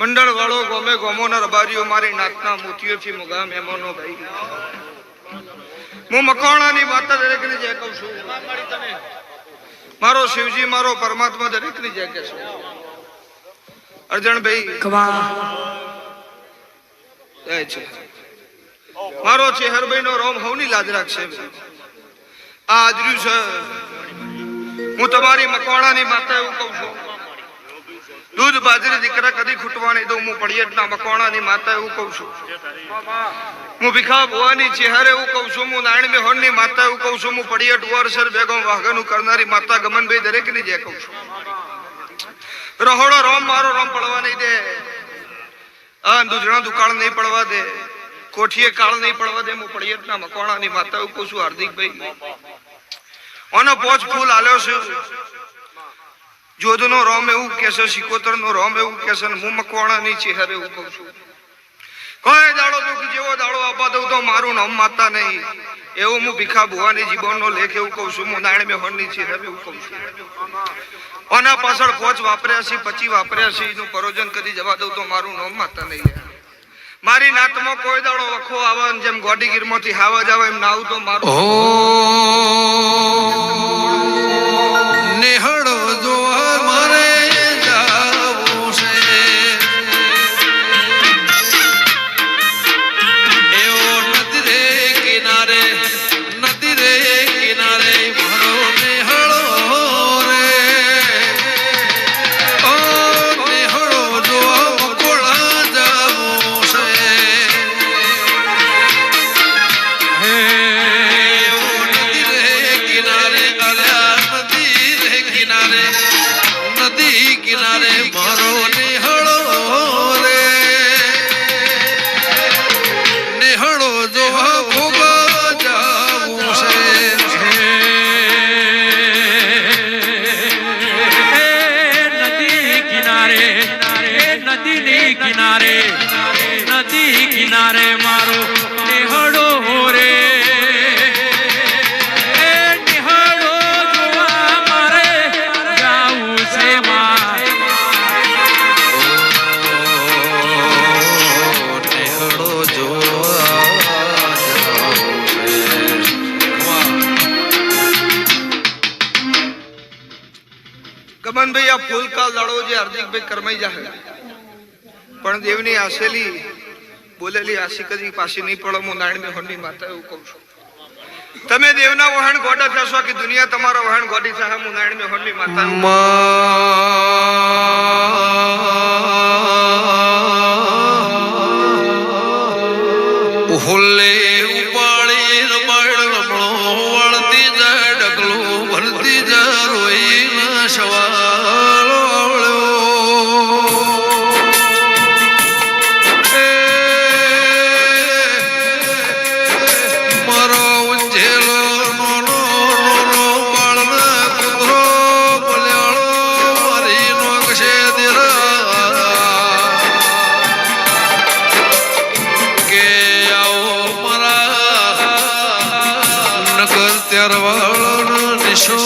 મંડળ વાળો ગોમે ગોમોના રબારીઓ મારી નાતના મોતીઓથી મુગા મહેમાનો ભાઈ. હું મકવાણાની માતા દરેકને જે કહું છું. મારો શિવજી મારો પરમાત્મા દરેકની જે કે છે. અર્જણભાઈ. જાય છે. મારો ચેહરભાઈ નો રોમ હવની લાજ રાખશે. આ આજર્યું છે. હું તમારી મકવાણાની માતા એવું કહું છું. દૂધ બાજરી દીકરા કદી ખૂટવા નહીં દઉં. હું પડિયટના મકવાણાની માતા એવું કહું છું. હું ભીખા ભુવાની ચેહરે એવું કહું છું. હું નારાયણ મેહોણની માતા એવું કહું છું. હું પડિયટ વરસર બેગમ વાઘનું કરનારી માતા ગમનભાઈ દરેકની જે કહું છું. રહોડો રોમ, મારો રોમ પડવા નહીં દે. આ દૂધણા દુકાળ નહીં પડવા દે. કોઠીએ કાળ નહીં પડવા દે. હું પડિયટના મકવાણાની માતા એવું કહું છું. હાર્દિકભાઈ, ઓનો પોચ ફૂલ આલ્યો છે. જોધનો રોમ એવું કેસે સિકોતર નો રોમ એવું કેસે ને હું મકવાણાની ચેહર એવું કહું છું. કોઈ દાડો દુઃખ જેવો દાડો આપવા દઉં તો મારું નામ માતા નહીં. એવું હું ભીખા ભુવાની જીવનનો લેખ એવું કહું છું, હું નારાયણ મેહોણની ચેહર એવું કહું છું. ઓના પાછળ કોચ વાપર્યા છે, પચી વાપર્યા છે, એનું પરોજન કદી જવા દઉં તો મારું નામ માતા નહીં. મારી નાતમાં કોઈ દાડો વખો આવે જેમ ગોડી ગીરમાંથી હાવા જાવ એમ નાવું તો મારું કિનારે, નદી કિનારે મારો નેહડો રે. એ નેહડો જોવા મારે જાવું છે માં નેહળો જોવા જાવું છે. ગમનભાઈ આ ફૂલકાલ દાડો જે હાર્દિકભાઈ કરમાઈ જાય પણ દેવની આસેલી બોલેલી આશી કદી પાછી નહીં પડો, હું નારાયણ મેહોણની માતા એવું કહું છું. તમે દેવના વહાણ ગોડા થશો કે દુનિયા તમારો વહાણ ગોડી થશે, હું નારાયણ મેહોણની માતા ત્યારવાળો નિશો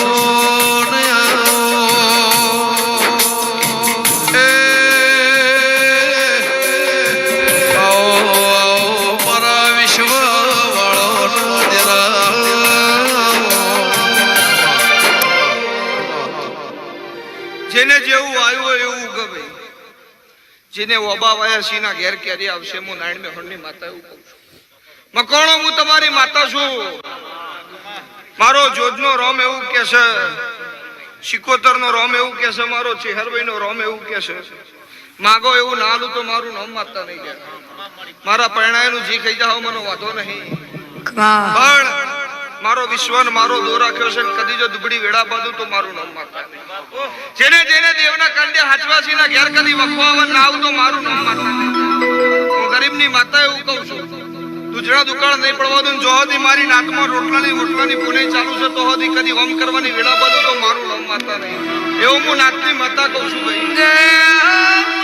જેને જેવું આવ્યું હોય એવું ગમે જેને ઓબા વાયા સિંહના ઘેર ક્યારે આવશે, હું નારાયણ મેહોણની માતા એવું કહું છું. મકોણો, હું તમારી માતા છું. મારો જોજનો રોમ એવું કે છે સિકોતર નો રોમ એવું કે છે મારો ચેહરભાઈ નો રોમ એવું કે છે. માગો એવું ના લું તો મારું નામ માતા નહીં કે મારા પરણાયનું જી ખાઈ જાઓ મને વાંધો નહીં. પણ મારો વિશ્વન મારો દો રાખ્યો છે કદી જો દુબળી વેડા બાંધું તો મારું નામ માતા નહીં. જેને જેને દેવના કંડે હાચવાસીના ઘેર કદી વખવાવન ના આવું તો મારું નામ માતા નહીં. હું ગરીબની માતા એવું કહું છું. દૂધડા દુકાળ નહીં પડવા દઉં, જો હતી મારી નાતમાં રોટલાની રોટલાની પુને ચાલુ છે, તો હતી કદી હોમ કરવાની વેળા બધું તો મારું નામ માતા નહીં. એવું હું નાતની માતા કહું છું ભાઈ.